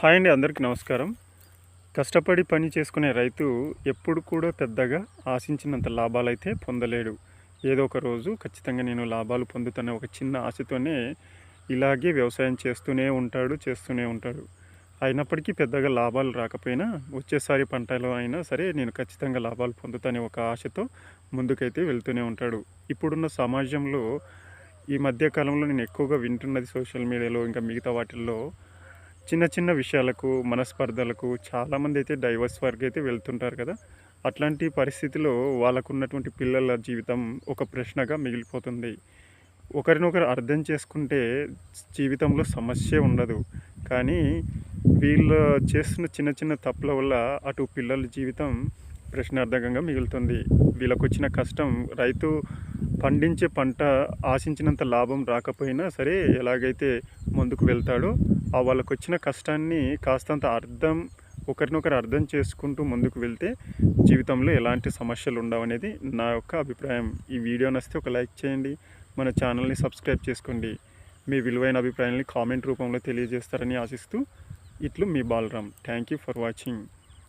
Hi అండి అందరికీ నమస్కారం. కష్టపడి పని చేసుకునే రైతు ఎప్పుడు కూడా పెద్దగా ఆశించినంత లాభాలు అయితే పొందలేడు. ఏదో ఒక రోజు ఖచ్చితంగా నేను లాభాలు పొందుతున్న ఒక చిన్న ఆశతోనే ఇలాగే వ్యవసాయం చేస్తూనే ఉంటాడు చేస్తూనే ఉంటాడు. అయినప్పటికీ పెద్దగా లాభాలు రాకపోయినా వచ్చేసారి పంటలో అయినా సరే నేను ఖచ్చితంగా లాభాలు పొందుతానే ఒక ఆశతో ముందుకైతే వెళ్తూనే ఉంటాడు. ఇప్పుడున్న సమాజంలో ఈ మధ్యకాలంలో నేను ఎక్కువగా వింటున్నది సోషల్ మీడియాలో ఇంకా మిగతా వాటిల్లో చిన్న చిన్న విషయాలకు మనస్పర్ధలకు చాలామంది అయితే డైవర్స్ వరకు అయితే వెళ్తుంటారు కదా. అట్లాంటి పరిస్థితిలో వాళ్ళకు ఉన్నటువంటి పిల్లల జీవితం ఒక ప్రశ్నగా మిగిలిపోతుంది. ఒకరినొకరు అర్థం చేసుకుంటే జీవితంలో సమస్య ఉండదు. కానీ వీళ్ళు చేస్తున్న చిన్న చిన్న తప్పుల వల్ల అటు పిల్లల జీవితం ప్రశ్నార్థకంగా మిగులుతుంది. వీళ్ళకు వచ్చిన కష్టం రైతు పండించే పంట ఆశించినంత లాభం రాకపోయినా సరే ఎలాగైతే ముందుకు వెళ్తాడో ఆ వాళ్ళకు వచ్చిన కష్టాన్ని కాస్తంత అర్థం ఒకరినొకరు అర్థం చేసుకుంటూ ముందుకు వెళ్తే జీవితంలో ఎలాంటి సమస్యలు ఉండవనేది నా యొక్క అభిప్రాయం. ఈ వీడియో నచ్చితే ఒక లైక్ చేయండి మన ఛానల్ని సబ్స్క్రైబ్ చేసుకోండి. మీ విలువైన అభిప్రాయాన్ని కామెంట్ రూపంలో తెలియజేస్తారని ఆశిస్తూ ఇట్లు మీ Balaram thank you for watching.